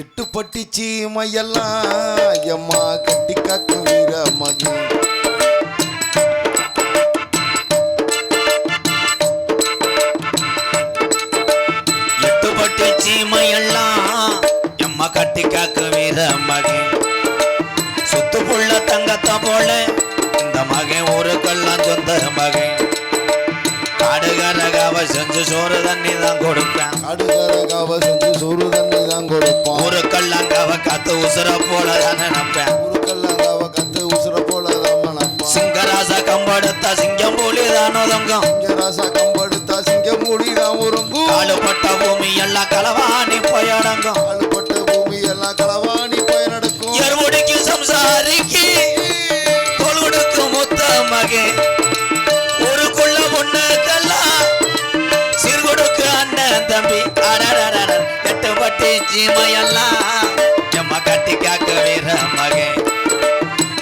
எட்டு பட்டி சீமையெல்லாம் எம்மா கட்டி காக்க வீர மகன். பட்டி சீமையெல்லாம் எம்மா கட்டி காக்கு வீர மகன். சுத்து புள்ள தங்கத்தை போல இந்த மகன் ஒரு ஊருக்கெல்லாம் சொந்த மகன். செஞ்சு சோறு தண்ணி தான் கொடுப்பேன். அடுகரகாவ செஞ்சு சோறு தண்ணி தான் கொடுப்பான். ஊருக்கெல்லாம் கவ காத்து உசுர போல தான் நினைப்பேன். ஊருக்கெல்லாம் கத்து உசுர போல தான் மணப்பான் சிங்கராச கம்படுத்த சிங்கம் போலி தான் ஒதுங்கும். இங்க ராசா கம்படுத்தா சிங்கம் மூடி தான் உறங்கும் காலுப்பட்ட பூமி எல்லாம் களவாணி போய் அடங்கும். ஆளுப்பட்ட பூமி எல்லாம் களவாணி போய் நடக்கும். எருமுடிக்கு சம்சாரிக்கு தம்பி. அடடடட எட்டு பட்டி சீமையெல்லாம் எம்ம கட்டி காக்க வீர மகன்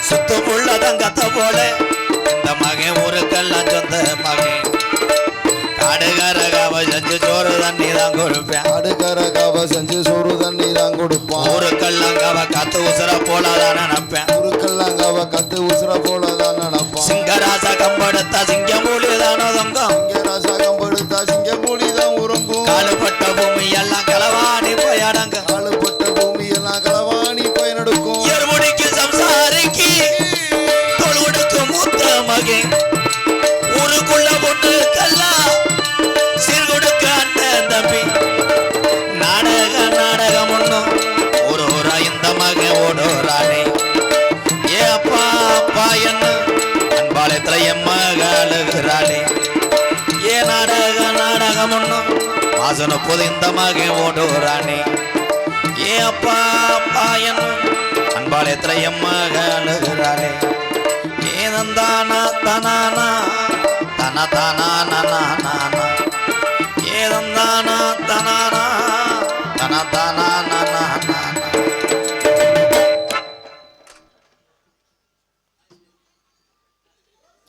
சுத்து புள்ள தங்கத்த போல இந்த மகன் ஊருக்கெல்லாம் சொந்த மகன் காடுகாரகாவ செஞ்சு சோறு தண்ணி தான் கொடுப்பேன். அடுகரகாவ செஞ்சு சோறு தண்ணி தான் கொடுப்பான். ஊருக்கெல்லாம் கவ காத்து உசுர போலதான் நினைப்பேன். ஊருக்கெல்லாம் கத்து உசுர போல தான் நடப்பான் சிங்கராச கம்படுத்த சிங்கமூலி தானோ தொங்கம் உறங்கும் எல்லாம் களவாடி போய் வாசன போது இந்த மகன் ஓடுறானே ஏ அப்பா அப்பா என்ன அன்பாலயத்துல என் மகளுகிறாளே ஏ தனானா தன தானா நானா நந்தானா தனானா தன தானா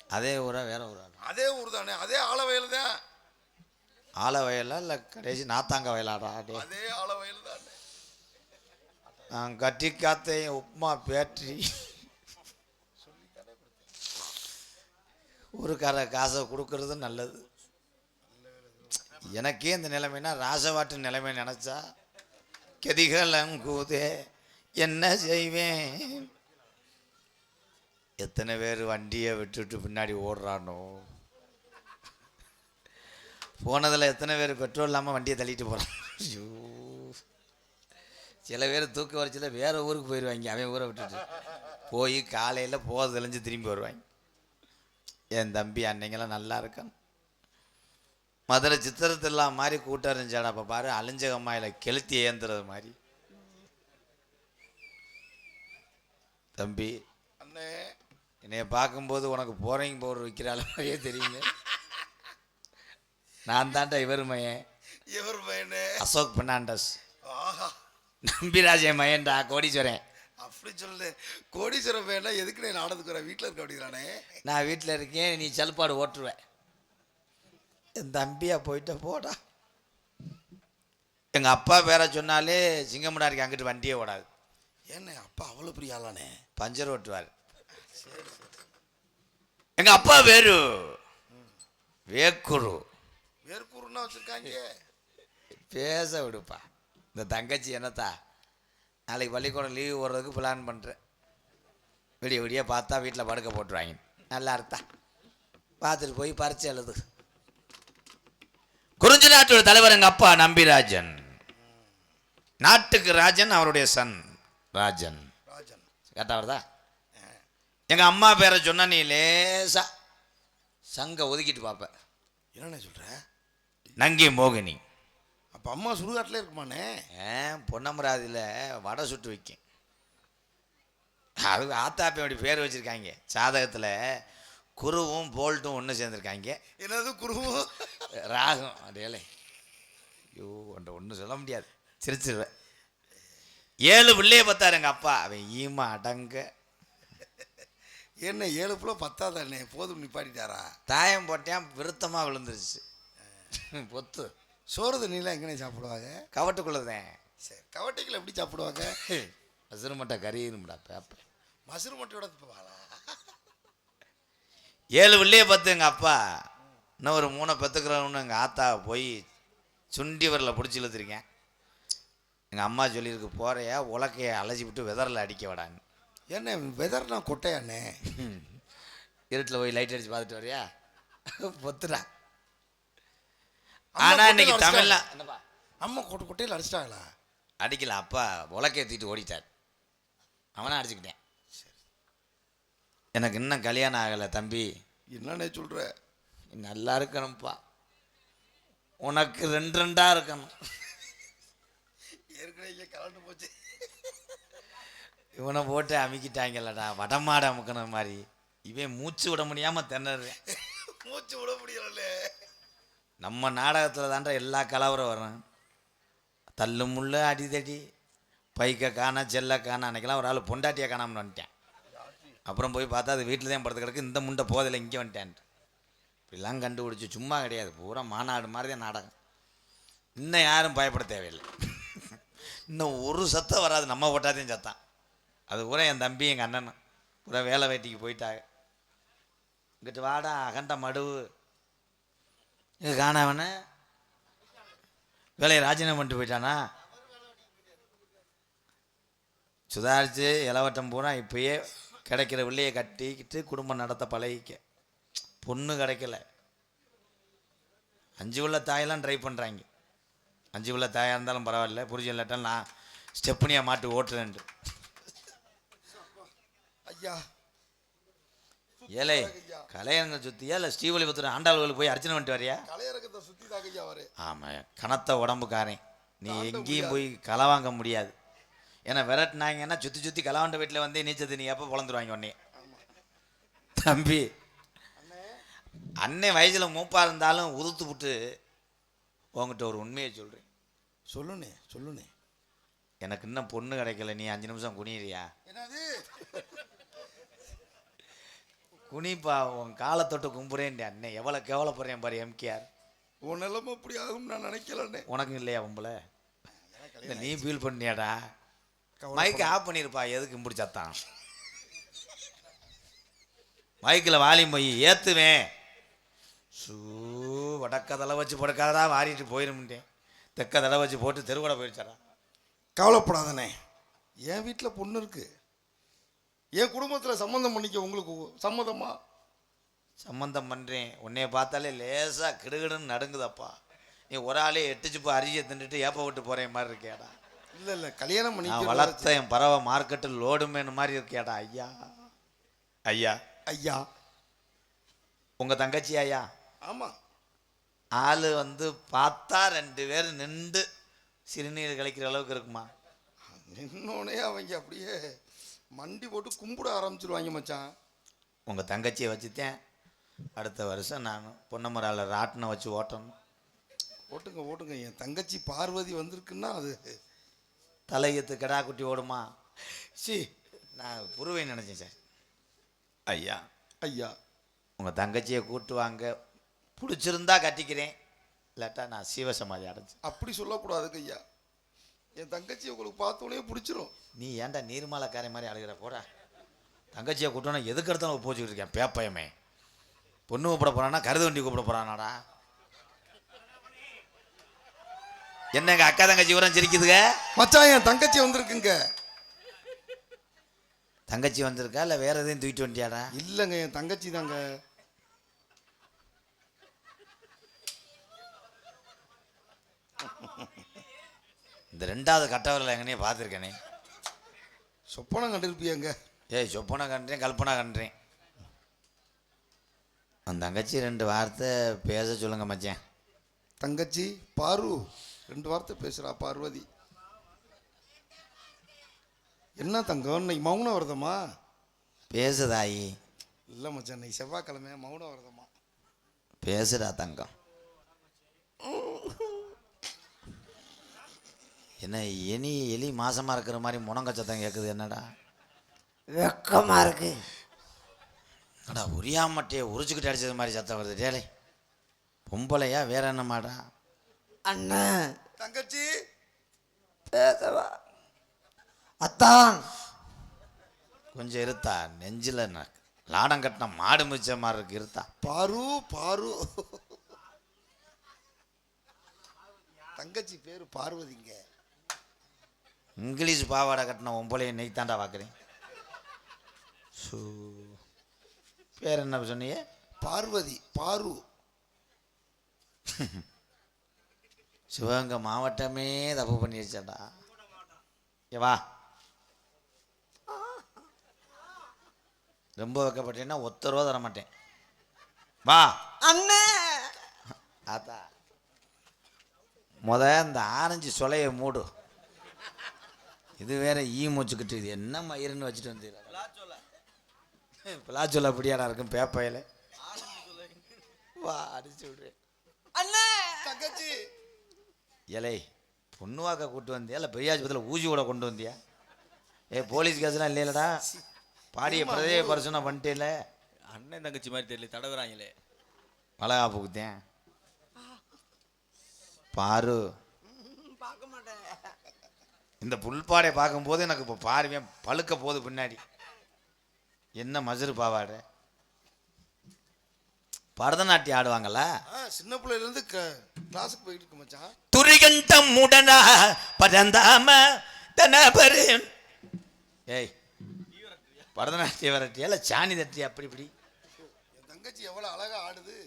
அதே ஊரா வேற ஊரா? அதே ஊர் தானே அதே ஆளவையில் தான் ஆல வயலா இல்லை கடைசி நாத்தாங்க வயலாடா அதே ஆளவயல் தானே நான் கட்டி காத்த உப்புமா பேட்டரி. ஊருக்கார காசை கொடுக்கறது நல்லது. எனக்கே இந்த நிலைமைனா ராசவாட்டு நிலைமை நினச்சா கெதிகளங்கூதே என்ன செய்வேன்? எத்தனை பேர் வண்டியை விட்டுட்டு பின்னாடி ஓடுறானோ. போனதில் எத்தனை பேர் பெட்ரோல் இல்லாமல் வண்டியை தள்ளிட்டு போகிறான். ஐயோ. சில பேர் தூக்க வரைச்சில் வேற ஊருக்கு போயிடுவாங்க. அவன் ஊரை விட்டுட்டு. போய் காலையில் போக தெளிஞ்சு திரும்பி வருவாங்க. என் தம்பி அன்னைங்கெல்லாம் நல்லா இருக்கான். மதுரை சித்திரத்தில்லா மாதிரி கூட்டம் இருந்துச்சாடா அப்போ பாரு அழிஞ்சகம்மாயில் கெளுத்தி ஏந்துறது மாதிரி. தம்பி அண்ணே. என்னைய பார்க்கும்போது உனக்கு போரிங் பவுடர் விற்கிற அளவையே தெரியுங்க நான் தான்டா இவர் மையன். இவர் பையனே அசோக் பெர்னாண்டஸ். ஆஹா. நம்பிராஜன் மையன்டா கோடீஸ்வரன். அப்படி சொல்லு. கோடீஸ்வரன் பையனா எதுக்கு நான் நாடகத்துக்கு வரேன் வீட்டில் இருக்க அப்படிங்கிறானே நான் வீட்டில் இருக்கேன் நீ செல்பாடு ஓட்டுருவேன் என் தம்பியா போயிட்ட போடா. எங்கள் அப்பா பேரை சொன்னாலே சிங்கமுடாரிக்கு அங்கிட்டு வண்டியே ஓடாது. ஏண்ணே அப்பா அவ்வளோ பெரிய ஆளானே? பஞ்சர் ஓட்டுவார். எங்கள் அப்பா வேறு. வேக்குரு. வேர்க்கூறுன்னா வச்சுருக்காங்க. பேச விடுப்பா. இந்த தங்கச்சி என்னத்தா? நாளைக்கு பள்ளிக்கூடம் லீவு போடுறதுக்கு பிளான் பண்ணுறேன் விடிய விடிய பார்த்தா வீட்டில் படுக்க போட்டுருவாங்க. நல்லா இருந்தா பார்த்துட்டு போய் பறிச்சு எழுது. குறிஞ்சி நாட்டோட தலைவர் எங்கள் அப்பா நம்பிராஜன். நாட்டுக்கு ராஜன் அவருடைய சன் ராஜன். ராஜன். கரெக்டாக வருதா? எங்கள் அம்மா பேரை சொன்னா நீ லேசா சங்க ஒதுக்கிட்டு பார்ப்ப. என்னண்ணே சொல்கிற நங்கி மோகினி. அப்போ அம்மா சுடுகாட்டில் இருக்குமாண்ணே? ஏன் பொன்னமராதியில் வடை சுட்டு வைக்கும். அது ஆத்தாப்பியோட பேர் வச்சுருக்காங்க. சாதகத்தில் குருவும் போல்ட்டும் ஒன்று சேர்ந்துருக்காங்க. என்னது குருவும் ராகம் அடையலை ஐயோ ஒன்றை ஒன்றும் சொல்ல முடியாது. சிரிச்சிருவேன். ஏழு பிள்ளைய பார்த்தாரு எங்கள் அப்பா. அவன் ஈமா அடங்க. என்ன ஏழு புள்ள பத்தாதாண்ணே போதும் நிப்பாட்டிட்டாரா? தாயம் போட்டேன் விருத்தமாக விழுந்துருச்சு. பொத்து. சோறு தண்ணிலாம் எங்கனே சாப்பிடுவாங்க? கவட்டுக்குள்ளதேன் சரி கவட்டைகள் எப்படி சாப்பிடுவாங்க? அசுறு மட்டை கறியிரும்டா பேப்பர். மசுறு மட்டையோட போவாளா? ஏழு பிள்ளைய பார்த்து எங்கள் அப்பா. இன்னும் ஒரு மூணை பெற்றுக்கிறவனு எங்கள் ஆத்தா போய் சுண்டி வரல பிடிச்சி இழுத்துருக்கேன். எங்கள் அம்மா சொல்லியிருக்கு போறையா உலக்கைய அலசி விட்டு வெதரில் அடிக்க விடாங்க என்ன வெதர்னா கொட்டையாண்ணே? இருட்டில் போய் லைட் அடிச்சு பார்த்துட்டு வரியா? பொத்துடா. ஆனால் இன்னைக்கு தமிழ்ல? அம்மா கொட்டை கொட்டையில் அடிச்சிட்டாங்களா? அடிக்கல அப்பா உலக்கைய தூக்கிட்டு ஓடிட்டார். அவனை அடிச்சுக்கிட்டேன். எனக்கு இன்னும் கல்யாணம் ஆகலை தம்பி. என்னண்ணே சொல்ற? நீ நல்லா இருக்கணும்ப்பா. உனக்கு ரெண்டு ரெண்டா இருக்கணும். ஏற்கனவே இங்கே கலந்து போச்சு. இவனை போட்டு அமுக்கிட்டாங்கல்லடா வடமாடு அமுக்கின மாதிரி. இவன் மூச்சு விட முடியாமல் திணறேன் மூச்சு விட முடியல நம்ம நாடகத்தில் தாண்டா எல்லா கலவரம் வரும். தள்ளு முள்ளு அடிதடி பைக்கை காணா செல்ல காணா அன்னைக்கெல்லாம் ஒரு ஆள் பொண்டாட்டியை காணாமல் வந்துட்டேன். அப்புறம் போய் பார்த்தா அது வீட்டில் தான் படுத்து கிடக்கு இந்த முண்டை போதில் இங்கே வந்துட்டேன்ட்டு. இப்படிலாம் கண்டுபிடிச்சி சும்மா கிடையாது பூரா மாநாடு மாதிரி தான் நாடகம். இன்னும் யாரும் பயப்பட தேவையில்லை. இன்னும் ஒரு சத்தம் வராது நம்ம போட்டாதையும் சத்தம். அது பூரா என் தம்பி எங்கள் அண்ணனும். பூரா வேலை வேட்டிக்கு போயிட்டாங்க. இங்கிட்டு வாடா அகண்ட மடுவு. இங்கே காணவன வேலையை ராஜினாமா பண்ணிட்டு போயிட்டானா? சுதாரித்து இலவட்டம் பூரா இப்பயே கிடைக்கிற பிள்ளையை கட்டிக்கிட்டு குடும்பம் நடத்த பழகிக்க. பொண்ணு கிடைக்கல. அஞ்சு உள்ள தாயெல்லாம் ட்ரை பண்ணுறாங்க அஞ்சு உள்ள தாயாக இருந்தாலும் பரவாயில்ல புரிஞ்சு இல்லாட்டாலும் நான் ஸ்டெப்னியாக மாட்டு ஓட்டுறேன்ட்டு. ஐயா. ஏலே கலையரங்க சுற்றியா இல்லை ஸ்ரீவலிபுத்தூர் ஆண்டாள்களுக்கு போய் அர்ச்சனை பண்ணிட்டு வரியா? கலையரங்கத்தை சுற்றி தாங்க ஐயா வரேன் ஆமாம் கனத்த உடம்புக்காரன். நீ எங்கேயும் போய் களை வாங்க முடியாது. ஏன்னா விரட்டினாங்கன்னா சுற்றி சுற்றி கலவாண்ட வீட்டில் வந்து நீச்சத்து நீ எப்போ பொழந்துருவாங்க உடனே தம்பி அன்னை வயசில் மூப்பாக இருந்தாலும் உதுத்து விட்டு உங்ககிட்ட ஒரு உண்மையை சொல்கிறேன் சொல்லுண்ணே சொல்லுண்ணே. எனக்கு இன்னும் பொண்ணு கிடைக்கல நீ அஞ்சு நிமிஷம் குனிறியா என்னது? குனிப்பா உன் காலை தொட்டு கும்புறேன் அண்ணே. எவ்வளோ கேவலப்படுறேன் பாரு எம்கேஆர். உன் நிலைமை அப்படி ஆகும் நான் நினைக்கலண்ணே. உனக்கும் இல்லையா உம்பளை? நீ ஃபீல் பண்ணியாடா? மைக்கை ஆஃப் பண்ணிருப்பா எதுக்கு இப்படி சத்தான் மைக்கில் வாலியும் போய் ஏற்றுவேன் சூ வடக்க தலை வச்சு படுக்காதடா வாரிட்டு போயிருமுட்டேன் தெக்க தலை வச்சு போட்டு தெருக்கூட போயிடுச்சாடா. கவலைப்படாதண்ணே. என் வீட்டில் பொண்ணு இருக்கு. என் குடும்பத்தில் சம்மந்தம் பண்ணிக்க உங்களுக்கு சம்மதமா? சம்மந்தம் பண்ணுறேன் உன்னைய பார்த்தாலே லேசாக கிடுகிடுன்னு நடுங்குதப்பா. நீ ஒரு ஆளே எட்டுச்சு போய் அரிசியை தின்னுட்டு ஏப்ப விட்டு போகிறேன் மாதிரி இருக்கேடா இல்லை இல்லை கல்யாணம் நான் பண்ணிக்க வளர்த்த என் பறவை மார்க்கெட்டில் லோடுமேனு மாதிரி இருக்கேடா ஐயா. ஐயா. ஐயா. உங்கள் தங்கச்சி ஐயா? ஆமாம் ஆள் வந்து பார்த்தா ரெண்டு பேர் நின்று சிறுநீர் கழிக்கிற அளவுக்கு இருக்குமா? நின்னோடனே அவங்க அப்படியே மண்டி போட்டு கும்பிட ஆரம்பிச்சிருவாங்க மச்சான். உங்கள் தங்கச்சியை வச்சுத்தேன். அடுத்த வருஷம் நான் பொன்னமரால ராட்டினம் வச்சு ஓட்டணும். ஓட்டுங்க ஓட்டுங்க. என் தங்கச்சி பார்வதி வந்திருக்குன்னா அது தலையத்து கிடா குட்டி ஓடுமா? சி. நான் புருவை நினச்சேன் சார். ஐயா. ஐயா. உங்கள் தங்கச்சியை கூட்டு வாங்க. பிடிச்சிருந்தா கட்டிக்கிறேன். இல்லாட்டா நான் சிவசமாதி அடைஞ்சேன் அப்படி சொல்லக்கூடாதுங்க ஐயா. என் தங்கச்சி உங்களுக்கு பார்த்தோன்னே பிடிச்சிரும். நீ ஏன்டா நீர்மலைக்காரை மாதிரி அழுகிற? போடா. தங்கச்சியை கூட்டோன்னா எதுக்கு எடுத்தாலும் போச்சுக்கிட்டு இருக்கேன்? பேப்பயமே. பொண்ணு கூப்பிட போறானா? கருது வண்டி கூப்பிட போறானாடா? என்ன எங்க அக்கா தங்கச்சி உரம் சிரிக்குதுங்க? மச்சான் என் தங்கச்சி வந்திருக்குங்க. தங்கச்சி வந்திருக்கா? இல்லை வேற எதையும் தூக்கிட்டு வந்துட்டியாடா? இல்லைங்க என் தங்கச்சி தாங்க இந்த ரெண்டாவது கட்டவரில் எங்கனே பார்த்துருக்கேனே. சொப்பனம் கண்டிருப்பியாங்க. ஏய் சொப்பனை கண்டேன் கல்பனா கண்டேன். அந்த தங்கச்சி ரெண்டு வார்த்தை பேச சொல்லுங்க மச்சான். தங்கச்சி பாரு ரெண்டு வார்த்தை பேசுறா பார்வதி. என்ன தங்கம் இன்னைக்கு மௌனம் வருதமா? பேசுதாயி. இல்லை மச்சான் இன்னைக்கு செவ்வாய்க்கிழமை மௌனம் வருதமா? பேசுடா தங்கம். என்ன எலி எலி மாசமா இருக்கிற மாதிரி முனங்க சத்தம் கேட்குது என்னடா? வெக்கமா இருக்கு. அடா உரியாமட்டையை உரிச்சுக்கிட்டு அடிச்சது மாதிரி சத்தம் வருது டேலே பொம்பளையா வேற என்னமாடா? அண்ணன் தங்கச்சி. பேசவா. அத்தான். கொஞ்சம் இருத்தா நெஞ்சில் லாடம் கட்டின மாடு மிச்ச மாதிரி இருக்கு இருத்தா. பாரு பாரு. தங்கச்சி பேரு பார்வதிங்க. இங்கிலீஷ் பாவாடை கட்டின ஒம்பளையும் நெய் தாண்டா பார்க்குறேன் சூ பேர் என்ன சொன்னீங்க? பார்வதி பாரு. சிவகங்கை மாவட்டமே தப்பு பண்ணி வச்சாடா ஏ வா. ரொம்ப வைக்கப்பட்டேன்னா ஒத்த ரூபா தர மாட்டேன். வா. அண்ணே. ஆத்தா. முத இந்த ஆரஞ்சு சொலையை மூடு. இது வேற ஈ மூச்சுக்கிட்டு இது என்ன மயிருன்னு வச்சுட்டு வந்து பிளாச்சொல்ல அப்படியாடா இருக்கும் பேப்பையில். வா அடிச்சு விடு. அண்ணே! தங்கச்சி! ஏலே பொண்ணு வாக்க கூட்டு வந்தியா? இல்லை பெரியாஸ்பத்திரியில் ஊசி கூட கொண்டு வந்தியா? ஏ போலீஸ் கேஸ்லாம் இல்லைலடா பாடிய பிரதேய பரிசனை பண்ணிட்டேல அண்ணன் தங்கச்சி மாதிரி தெரியல தடவுறாங்களே. வளகாப்பு குத்தேன் பாரு. இந்த புல்பாடையை பார்க்கும்போது எனக்கு இப்போ பார்வையன் பழுக்க போகுது பின்னாடி. என்ன மதுரு பாவாடை பரதநாட்டியம் ஆடுவாங்கல்ல? ஆ சின்ன பிள்ளையில இருந்து கிளாஸுக்கு போயிட்டு இருக்கு மச்சான். துரிகண்டம் உடனா பரந்தாம தனபரு. ஏய் பரதநாட்டிய வரட்டியா இல்லை சாணி தட்டியா அப்படி இப்படி? என் தங்கச்சி எவ்வளவு அழகா ஆடுது.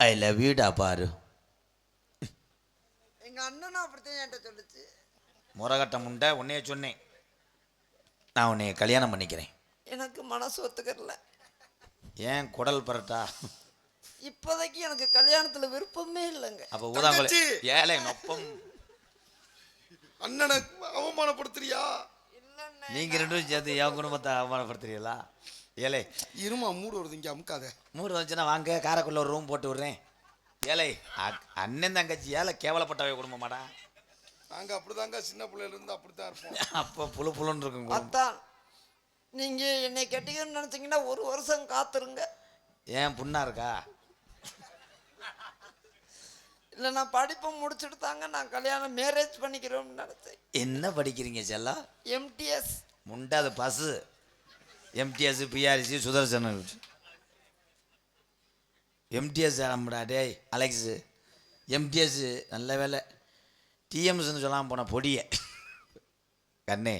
ஐ லவ் யூடா பாரு. எங்க அண்ணனும் அப்படித்தான் என்கிட்ட சொல்லுச்சு. முறகட்ட முண்டை உன்னைய சொன்னேன். நான் உன்னைய கல்யாணம் பண்ணிக்கிறேன். எனக்கு மனசு ஒத்துக்கறல. ஏன் குடல் பரட்டா? இப்போதைக்கு எனக்கு கல்யாணத்துல விருப்பமே இல்லைங்க. அப்போ ஊதாங்குலை தங்கச்சி! ஏழை நொப்பம் அண்ணனை அவமானப்படுத்துறியா? நீங்க ரெண்டு பேரும் சேர்த்து என் குடும்பத்தை அவமானப்படுத்துறீங்களா? ஏழை. இருமா மூடு வருது இங்க அமுக்காத. மூணு வந்துச்சுன்னா வாங்க காரைக்குள்ள ஒரு ரூம் போட்டு விட்றேன். ஏழை அண்ணன் தங்கச்சி ஏழை கேவலப்பட்டவை குடும்பமாடா. நாங்க அப்படிதாங்க சின்ன பிள்ளையில இருந்து அப்படித்தான் இருப்போம். அப்போ புழு புழுன்னு இருக்கும். அத்தான் நீங்க என்னை கட்டிக்கணும்னு நினைச்சீங்கன்னா ஒரு வருஷம் காத்துருங்க. ஏன் புண்ணா இருக்கா? இல்லை நான் படிப்பை முடிச்சுட்டு தாங்க நான் கல்யாணம் மேரேஜ் பண்ணிக்கிறோம்னு நினைச்சேன். என்ன படிக்கிறீங்க செல்லா? எம்டிஎஸ் முண்டை அது bus MTS PRC Sudarshan. MTS நம்மடா டேய் அலெக்ஸு. எம்டிஎஸ் நல்ல வேலை. டிஎம்ஸ்னு சொல்லாமல் போன பொடியை. கண்ணே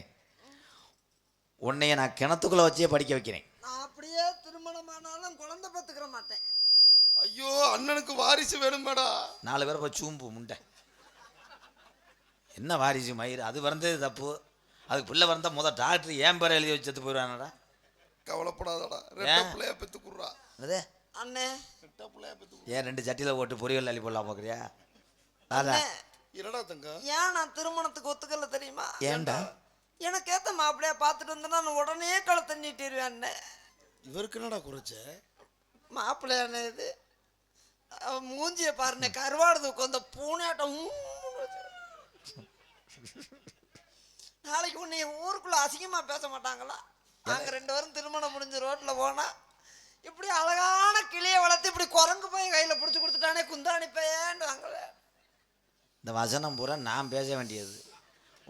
உன்னைய நான் கிணத்துக்குள்ளே வச்சே படிக்க வைக்கிறேன். நான் அப்படியே திருமணமானாலும் குழந்தை பார்த்துக்கிற மாட்டேன். ஐயோ அண்ணனுக்கு வாரிசு வேணுமேடா. நாலு பேரை போய் சூம்பு முண்டை. என்ன வாரிசு மயிர் அது வந்தது தப்பு. அதுக்கு பிள்ளை வந்தா முதல் டாக்டர் ஏன் பேரை எழுதி வச்சு செத்து போயிடுவானடா? கவலைப்படாதடா. ரெட்ட? பிள்ளைய பெத்து குடுறா. அதே அண்ணே. ரெட்ட பிள்ளைய பெத்து ஏன் ரெண்டு சட்டியில் போட்டு பொரியல் அள்ளி போடலாம் பார்க்குறியா? அதான் என்னடா தங்கம் ஏன் நான் திருமணத்துக்கு ஒத்துக்கல தெரியுமா? ஏன்டா? எனக்கு ஏத்த மாப்பிள்ளைய பார்த்துட்டு வந்தேன்னா நான் உடனே கழுத்தை நீட்டிடுவேன் இவருக்கு என்னடா குறைச்ச? மாப்பிள்ளை அண்ணே இது? மூஞ்சிய பாருண்ணே கருவாடு தூக்கம் அந்த பூனையாட்டம். நாளைக்கு உன்னை ஊருக்குள்ள அசிங்கமா பேச மாட்டாங்களா? நாங்க ரெண்டு பேரும் திருமணம் முடிஞ்ச ரோட்ல போனா இப்படி அழகான கிளியை வளர்த்து இப்படி குரங்கு போய் கையில பிடிச்சி கொடுத்துட்டானே குந்தாணி பையன்றாங்களே இந்த வசனம் பூரா நான் பேச வேண்டியது.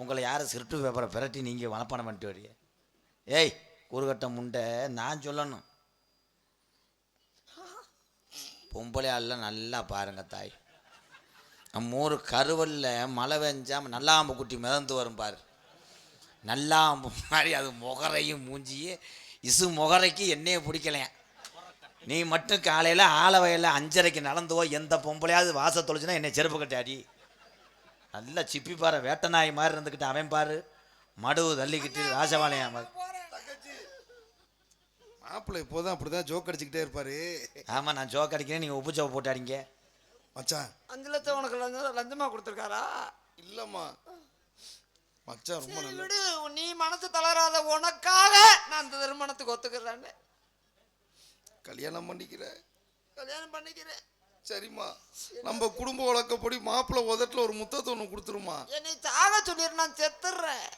உங்களை யார் சிறுட்டு பேப்பரை பிரட்டி நீங்கள் மனப்பாடம் பண்ணிட்டு வரீங்க? ஏய் கூறுகட்ட முண்டை நான் சொல்லணும். பொம்பளை ஆள்லாம் நல்லா பாருங்க தாய். நம்ம ஊர் கருவல்ல மழை பெஞ்சா நல்லாம்பு குட்டி மிதந்து வரும் பாரு. நல்லாம்பு மாதிரி அது முகரையும் மூஞ்சியே இசு முகரைக்கு என்னையே பிடிக்கலையா? நீ மட்டும் காலையில் ஆல வயலில் அஞ்சரைக்கு நடந்துவோ எந்த பொம்பளையாவது வாச தொலைச்சுன்னா என்னை செருப்பு கட்டாடி. நல்லா சிப்பி பாரு வேட்ட நாய் மாதிரி இருந்துக்கிட்டு அவன் பாரு. மடுவு தள்ளிக்கிட்டு ராஜபாளையம் மாப்பிள்ளை இப்போதான் அப்படிதான் ஜோக் அடிச்சுக்கிட்டே இருப்பாரு. ஆமாம் நான் ஜோக் அடிக்கிறேன் நீங்கள் உப்பு சோப்பு போட்டு அடிங்க. மச்சான். அஞ்சு லட்சம் உனக்கு லஞ்சம் லஞ்சமா கொடுத்துருக்காரா? இல்லம்மா. மச்சான் ரொம்ப விடு நீ மனசு தளராத உனக்காக நான் இந்த திருமணத்துக்கு ஒத்துக்கிறேன்னு. கல்யாணம் பண்ணிக்கிற கல்யாணம் பண்ணிக்கிறேன். சரிம்மா. நம்ம குடும்ப வழக்கப்படி மாப்பிள்ளை உதட்டில் ஒரு முத்தத்தை ஒன்று கொடுத்துருமா என்னை சாக சொல்லிடு நான் செத்துடுறேன்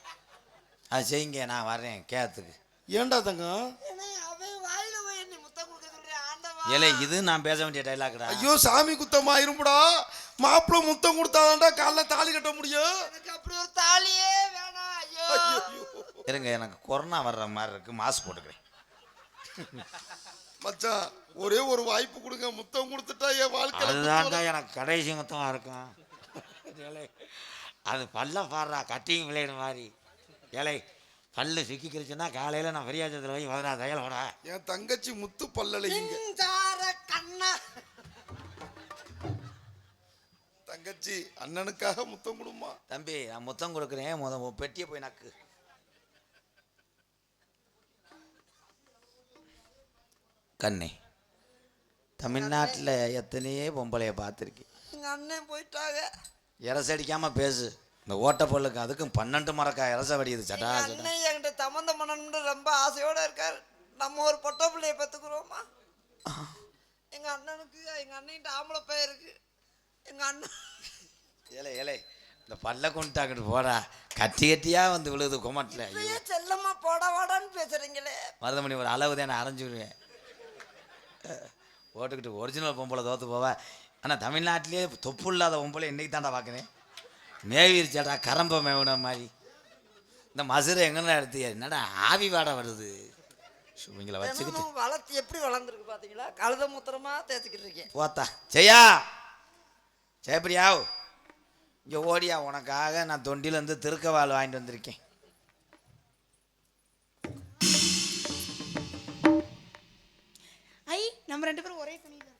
அது செய்யுங்க நான் வர்றேன் கேத்துக்கு ஏன்டா தங்கம் ஏலே இது நான் பேச வேண்டிய டைலாக்டா ஐயோ சாமி குத்தமா இரும்புடா. மாப்பிள்ளை முத்தம் கொடுத்தாதான்டா காலைல தாலி கட்ட முடியும். அப்படி ஒரு தாலியே வேணாம் ஐயோ. இருங்க எனக்கு கொரோனா வர்ற மாதிரி இருக்கு மாஸ்க் போட்டுக்கிறேன். மச்சான் ஒரே ஒரு வாய்ப்பு கொடுங்க. முத்தம் கொடுத்துட்டா என் வாழ்க்கை அதுதான்டா எனக்கு கடைசி மொத்தம் இருக்கும். அது பல்ல பாடுறா கட்டிங் விளையாடு மாதிரி. ஏலை பல்லு சிக்கிக்கிருச்சுன்னா காலையில் நான் பெரியாச்சத்தில் போய் பதினா தையல் போட. என் தங்கச்சி முத்து பல்லலைங்க மின்சார கண்ணா. தங்கச்சி அண்ணனுக்காக முத்தம் கொடுமா தம்பி நான் முத்தம் கொடுக்குறேன். முத பெட்டியை போய் நக்கு. கண்ணே. தமிழ்நாட்டில் எத்தனையோ பொம்பளைய பார்த்துருக்கேன் எங்க அண்ணன் போயிட்டாங்க. இறசடிக்காம பேசு. இந்த ஓட்டப்பொருளுக்கு அதுக்கும் பன்னெண்டு மரக்கா இறச வடியுது சட்டா அண்ணன் என்கிட்ட சம்மந்தம் பண்ணணும்னு ரொம்ப ஆசையோட இருக்காரு. நம்ம ஒரு பொட்டை பிள்ளைய பெத்துக்குறோமா? எங்க அண்ணனுக்கு எங்க அண்ணன்கிட்ட ஆம்பளை பையன் இருக்கு. எங்க அண்ணன். ஏலே ஏலே இந்த பல்ல கொண்டுட்டாக்கிட்டு போடா. கட்டி கட்டியா வந்து விழுது குமட்டில். செல்லம்மா போட வாடான்னு பேசுறீங்களே. மருதமணி ஒரு அளவு தான் நான் அரைஞ்சுடுவேன் ஓட்டுக்கிட்டு ஒரிஜினல் பொம்பளை தோத்து போவா. ஆனால் தமிழ்நாட்டிலே தொப்பு இல்லாத பொம்பளை இன்னைக்கு தாண்டா பார்க்குறேன் மேவிருச்சாடா கரம்ப மேவின மாதிரி. இந்த மசுரை எங்கன்னா எடுத்து? என்னடா ஆவி வாடை வருது? இவங்கள வச்சுக்கிட்டு. வளர்த்து எப்படி வளர்ந்துருக்கு பாத்தீங்களா? கழுத முத்திரமா தேய்ச்சிக்கிட்டு இருக்கேன். போத்தா. ஜெயா! ஜெயப்பிரியாவ்! இங்கே ஓடியா உனக்காக நான் தொண்டிலேருந்து திருக்கவாள் வாங்கிட்டு வந்திருக்கேன். நம்ம ரெண்டு பேரும் ஒரே துணி தான்.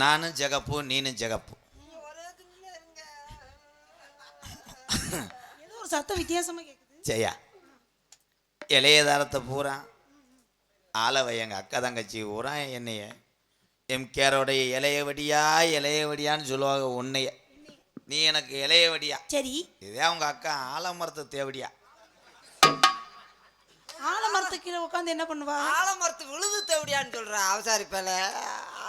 நானும் ஜெகப்பு நீனும் ஜெகப்பு. ஒரே சத்தம் வித்தியாசமா கேக்குது. ஜெயா இளையதாரத்தை பூரா ஆளவை எங்கள் அக்கா தங்கச்சி பூரா என்னைய. எம்கேரோடைய இளையவடியா இளையவடியான்னு சொல்லுவாங்க உன்னைய. நீ எனக்கு இளையவடியா சரி. இதே அவங்க அக்கா ஆலமரத்தை தேவடியா. ஆலமரத்து கீழே உட்காந்து என்ன பண்ணுவா? ஆலமரத்து விழுது தேவடியான்னு சொல்ற அவசாரி பேல.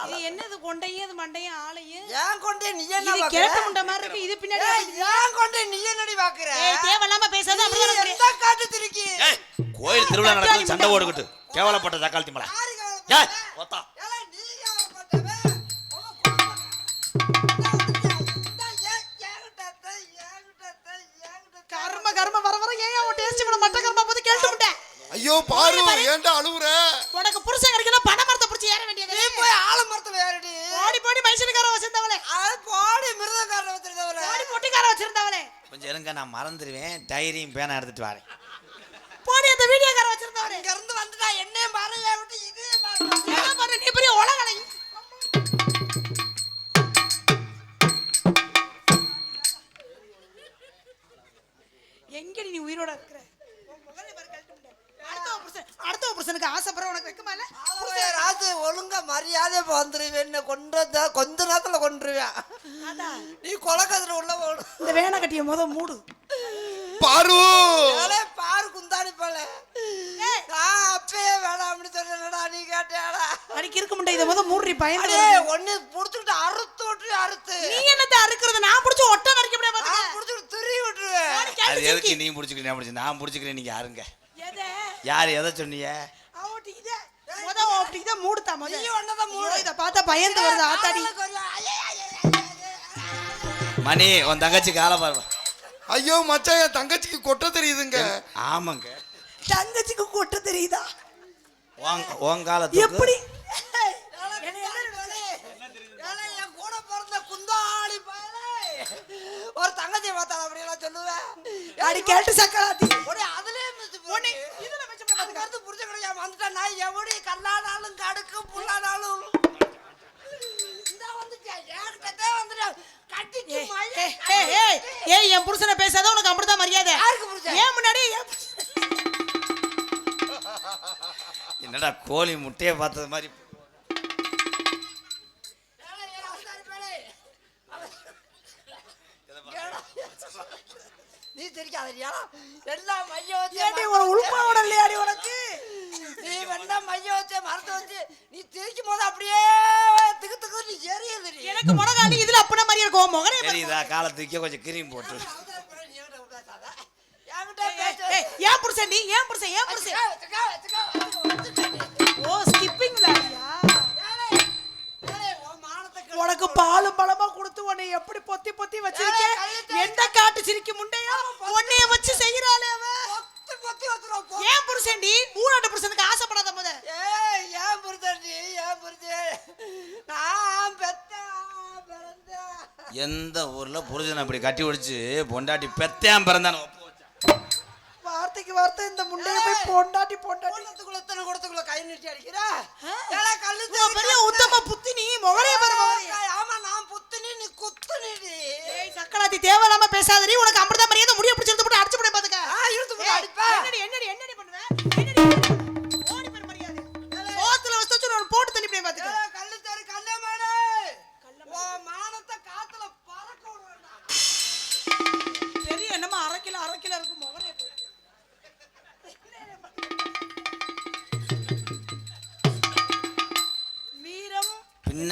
இது என்னது கொண்டையும் இது மண்டையும் ஆளையும்? ஏன் கொண்டே நீ என்ன இது முண்டை மாதிரி இருக்கு இது பின்னாடி ஏன் கொண்டே நீ என்னடி பாக்குற? ஏய், தேவையில்லாம பேசாத எந்த காட்டு திருக்கி? ஏய் கோயில் திருவிழா நடக்குது சண்டை ஓடுக்கிட்டு கேவலப்பட்ட தக்காளி மலை ஏய்? ஒத்தா. கர்ம கர்ம வர வர ஏன் உன் டேஸ்ட் இவ்வளவு மட்ட? கர்மா ஐயோ பாரு ஏன்டா அழுவுற? உனக்கு புருஷன் கிடைக்கணும் பண மரத்தை பிடிச்சி ஏற வேண்டியது. நீ போய் ஆலமரத்துல ஏறடி. ஓடி போடி மைசூருக்கார வச்சிருந்தவளே. அது போடி மிருதக்காரன் வச்சிருந்தவரை ஓடி பொட்டிக்கார வச்சிருந்தவளே. கொஞ்சம் இருங்க நான் மறந்துடுவேன். டைரியும் பேனா எடுத்துட்டு வரேன். போடி அந்த வீடியோக்கார வச்சிருந்தவளே. அங்க இருந்து வந்துட்டா என்னையும் மறைய விட்டு இதையும் மறைய என்ன பண்ண நீ பெரிய உலகலை. எங்கடி நீ உயிரோட இருக்கிற உன் முகரை பாரு, கழட்டி விட்டேன். அடுத்தவ புருஷனுக்கு ஆசைப்படுற உனக்கு வைக்குமா இல்ல? ராத்து ஒழுங்கா மரியாதை வந்துருவேன் என்ன கொண்டு வந்தா கொஞ்ச நேரத்துல கொண்டுருவேன் அதான். நீ கொலக்கத்துல உள்ள போகணும் இந்த வேணா கட்டிய முத மூடு. பாரு! ஏலே, பாரு குந்தாணி போல. நான் அப்பயே வேணாம் அப்படி சொன்னேன்டா நீ கேட்டியாடா அடிக்க இருக்க முடியாது இதை முத மூடுறி அடே ஒண்ணு புடிச்சுக்கிட்டு அறுத்து விட்டு அறுத்து. நீ என்னத்த அறுக்கிறது? நான் புடிச்சு ஒட்ட நான் பாத்துக்க. புடிச்சுக்கிட்டு திருவி விட்டுருவேன். அது எதுக்கு. நீ பிடிச்சிக்கிறேன் நான் பிடிச்சி நான் பிடிச்சிக்கிறேன் நீங்க யாருங்க? யார் எதை சொன்னீங்க. மணி உன் தங்கச்சி காலை பாருவா ஐயோ மச்சான் என் தங்கச்சிக்கு கொட்ட தெரியுதுங்க. ஆமாங்க. தங்கச்சிக்கு கொட்ட தெரியுதா? உன் காலத்துக்கு எப்படி. ஒரு தங்கச்சியை பார்த்தா அப்படியெல்லாம் சொல்லுவேன். அடி கேட்டு சக்கராத்தி. ஒரே அதுலயே போடு. இதுல அதுக்கு அடுத்து புடிச்ச கிடையாது வந்துட்டேன் நான் எவடி கல்லானாலும் கடுக்கு புல்லானாலும். இந்தா வந்துட்டேன் ஏன்கிட்டே வந்துட்டேன் கட்டிக்கு ஏய், மழை ஏய், ஏய், ஏய், ஏய், என் புருஷனை பேசாத உனக்கு அப்படிதான் மரியாதை. யாருக்கு புருஷன்? ஏன் முன்னாடி ஏன் என்னடா கோழி முட்டையை பார்த்தது மாதிரி தெரியாதறியா எல்லாம் மைய வச்சு உள்பாவோட இல்லையாடி உனக்கு? நீ வேணா மைய வச்சு மரத்தை வச்சு நீ திரிக்கும் போது அப்படியே திக்கு திக்கு நீ எரியுது எனக்கு முனகாண்டி இதுல அப்பன மாதிரி இருக்கும். முகரே தெரியுதா காலத்துக்கே கொஞ்சம் கிரீம் போட்டு. ஏன் புருஷன் நீ? ஏன் புருஷன்? ஏன் புருஷன்? உனக்கு பாலு பலமா கொடுத்து உன்னை எப்படி பொத்தி பொத்தி வச்சிருக்கேன் எந்த காட்டு சிரிக்கு முண்டையோ உன்னைய வச்சு செய்யறாளே அவ ஏன் புருஷன் டி மூணாண்டு புருஷனுக்கு ஆசைப்படாத முத. ஏய் ஏன் புருஷன் டி ஏன் புருஷன்? நான் பெத்த பிறந்த எந்த ஊர்ல புருஷன் அப்படி கட்டி ஒடிச்சு பொண்டாட்டி பெத்தேன் பிறந்தானு வார்த்தைக்கு வார்த்தை இந்த முண்டைய போய் பொண்டாட்டி பொண்டாட்டி. குளத்துக்குள்ள எத்தனை குளத்துக்குள்ள கை நிறுத்தி அடிக்கிறா? ஏடா கல்லு பெரிய உத்தம புத்தினி மொகரே பாரு ஆமா நான் புத்தினி நீ குத்துனி ஏய் சக்கலாத்தி தேவலாம பேசாதடி. உனக்கு அமிர்த மரியாதை முடிய பிடிச்சிருந்து போட்டு அடிச்சு போடு பாத்துக்க. ஆ இழுத்து அடிப்பா. என்னடி என்னடி என்னடி பண்ணுவ? என்னடி ஓடி பெரு மரியாதை. சோத்துல வச்சு போட்டு தண்ணி போய் பாத்துக்க.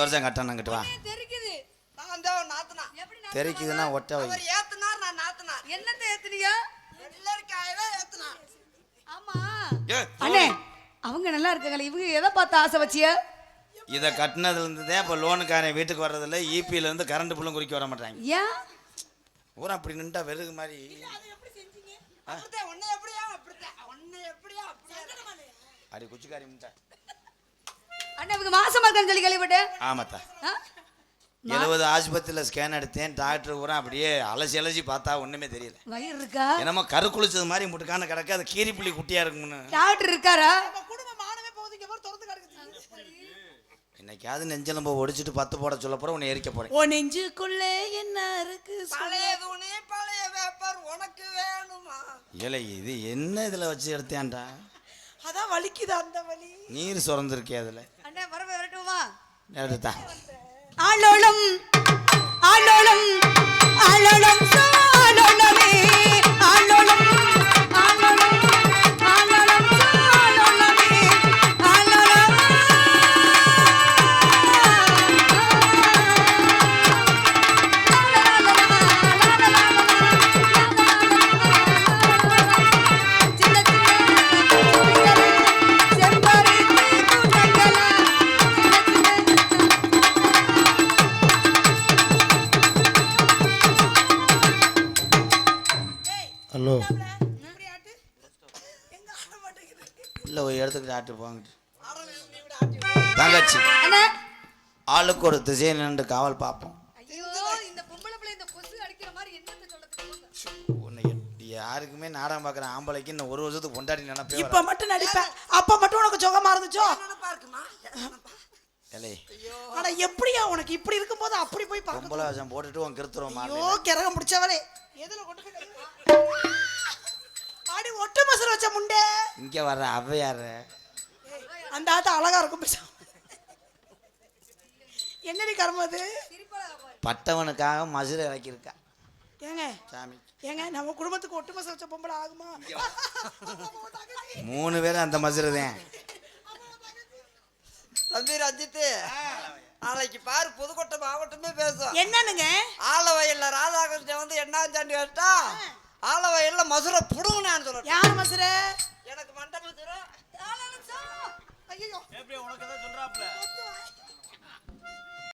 அடுத்த வருஷம் கட்டணுங்கிட்டு வா. தெரிக்குது. நான் தான் நாத்தனா. தெரிக்குதுன்னா ஒட்ட வை. அவர் ஏத்துனார் நான் நாத்தனார். என்னத்தை ஏத்துனியா எல்லாருக்காகவே ஆமா. ஏ, அண்ணே அவங்க நல்லா இருக்காங்களே. இவங்க எதை பார்த்து ஆசை வச்சிய? இதை கட்டினதுல இருந்து தான் இப்போ லோனுக்காரன் வீட்டுக்கு வர்றதில்ல ஈபியில இருந்து கரண்ட் புல்லும் குறிக்க வர மாட்டாங்க. ஏன்? ஊரா அப்படி நின்றா வெறுகு மாதிரி. அப்படித்தான் உன்னை எப்படியா அப்படித்தான். உன்னை எப்படியா அப்படியா அடி குச்சிக்காரி முட்டா. அண்ணே இவங்க மாசமா இருக்கான்னு சொல்லி கேள்விப்பட்டேன். ஆமாத்தா? எழுபது ஆஸ்பத்திரியில் ஸ்கேன் எடுத்தேன். டாக்டர் பூரா அப்படியே அலசி அலசி பார்த்தா ஒன்றுமே தெரியல. வயிறு இருக்கா? என்னமோ கரு குளிச்சது மாதிரி முட்டுக்கான கிடக்கு. அது கீரிப்புள்ளி குட்டியாக இருக்கும்னு. டாக்டர் இருக்காரா? இன்னைக்காவது நெஞ்சலம்ப ஒடிச்சிட்டு பத்து போட சொல்ல போகிறேன் உன்னை எரிக்க போகிறேன் ஓ நெஞ்சுக்குள்ளே என்ன இருக்கு. பழைய துணி பழைய வேப்பர் உனக்கு வேணுமா? ஏலே இது என்ன இதில் வச்சு எடுத்தேன்டா? அதான் வலிக்குது அந்த வலி. நீர் சுரந்துருக்கே அதில். அண்ணே வர வரட்டுமா எடுத்தா ஆளோளம் ஆளோளம் ஆளோளம். திசையை நின்று காவல் பார்ப்போம். ஐயோ இந்த பொம்பளை பிள்ளை இந்த கொசு அடிக்கிற மாதிரி என்னன்னு சொல்றதுக்கு உன்னை யாருக்குமே நாடகம் பார்க்குற ஆம்பளைக்கு இன்னும் ஒரு வருஷத்துக்கு பொண்டாட்டி நினைப்பே இப்ப மட்டும் நடிப்பேன் அப்ப மட்டும் உனக்கு சுகமா இருந்துச்சோ? ஏலே. ஆனா எப்படியா உனக்கு இப்படி இருக்கும்போது அப்படி போய் பார்க்க பொம்பளை வேஷம் போட்டுட்டு உன் கிருத்துருவம் ஐயோ கிரகம் பிடிச்சவளே. எதுல கொண்டு? அடி ஒட்டு மசர் வச்ச முண்டே. இங்கே வர்ற அவ்வையாரு அந்த ஆட்டம் அழகா இருக்கும் பேசாம. என்னடி கர்மம் அது? பட்டவனுக்காக மசுரை இறக்கியிருக்கா. ஏங்க சாமி. ஏங்க நம்ம குடும்பத்துக்கு ஒட்டு மசர் வச்ச பொம்பளை ஆகுமா மூணு பேரும் அந்த மசுரை தான். தம்பி ரஞ்சித்து நாளைக்கு பாரு புதுக்கோட்டை மாவட்டமே பேசும் என்னன்னுங்க? ஆலவயல்ல ராதாகிருஷ்ணன் வந்து என்னாச்சாண்டி கேட்டா ஆலவயல்ல மசுரை புடுங்கினான்னு சொல்ல யார் மசுர? எனக்கு மண்டபம் ஐயோ எப்படி உனக்கு ஏதாவது சொல்றாப்ல.